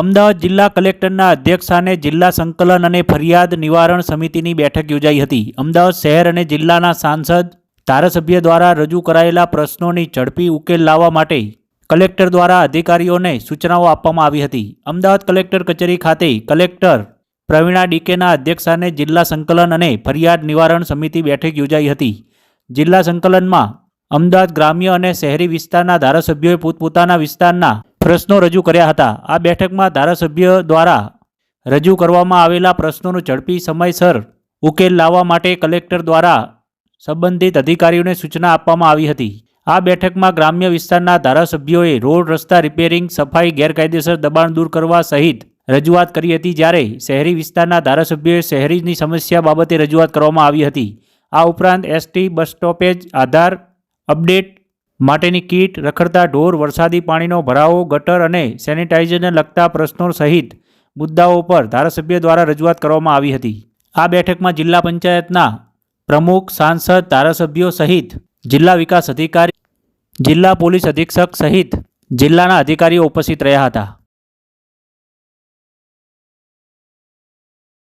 અમદાવાદ જિલ્લા કલેક્ટરના અધ્યક્ષસ્થાને જિલ્લા સંકલન અને ફરિયાદ નિવારણ સમિતિની બેઠક યોજાઈ હતી. અમદાવાદ શહેર અને જિલ્લાના સાંસદ, ધારાસભ્ય દ્વારા રજૂ કરાયેલા પ્રશ્નોની ઝડપી ઉકેલ લાવવા માટે કલેક્ટર દ્વારા અધિકારીઓને સૂચનાઓ આપવામાં આવી હતી. અમદાવાદ કલેક્ટર કચેરી ખાતે કલેક્ટર પ્રવીણા ડીકેના અધ્યક્ષસ્થાને જિલ્લા સંકલન અને ફરિયાદ નિવારણ સમિતિ બેઠક યોજાઈ હતી. જિલ્લા સંકલનમાં અમદાવાદ ગ્રામ્ય અને શહેરી વિસ્તારના ધારાસભ્યોએ પોતપોતાના વિસ્તારના પ્રશ્નો રજૂ કર્યા હતા. આ બેઠકમાં ધારાસભ્ય દ્વારા રજૂ કરવામાં આવેલા પ્રશ્નોનો ઝડપી સમયસર ઉકેલ લાવવા માટે કલેક્ટર દ્વારા સંબંધિત અધિકારીઓને સૂચના આપવામાં આવી હતી. આ બેઠકમાં ગ્રામ્ય વિસ્તારના ધારાસભ્યોએ રોડ રસ્તા રિપેરિંગ, સફાઈ, ગેરકાયદેસર દબાણ દૂર કરવા સહિત રજૂઆત કરી હતી જ્યારે શહેરી વિસ્તારના ધારાસભ્યોએ શહેરીની સમસ્યા બાબતે રજૂઆત કરવામાં આવી હતી. આ ઉપરાંત ST bus stoppage, Aadhaar update માટેની કીટ, રખડતા ઢોર, વરસાદી પાણીનો ભરાવો, ગટર અને સેનિટાઇઝરને લગતા પ્રશ્નો સહિત મુદ્દાઓ પર ધારાસભ્ય દ્વારા રજૂઆત કરવામાં આવી હતી. આ બેઠકમાં જિલ્લા પંચાયતના પ્રમુખ, સાંસદ, ધારાસભ્યો સહિત જિલ્લા વિકાસ અધિકારી, જિલ્લા પોલીસ અધિક્ષક સહિત જિલ્લાના અધિકારીઓ ઉપસ્થિત રહ્યા હતા.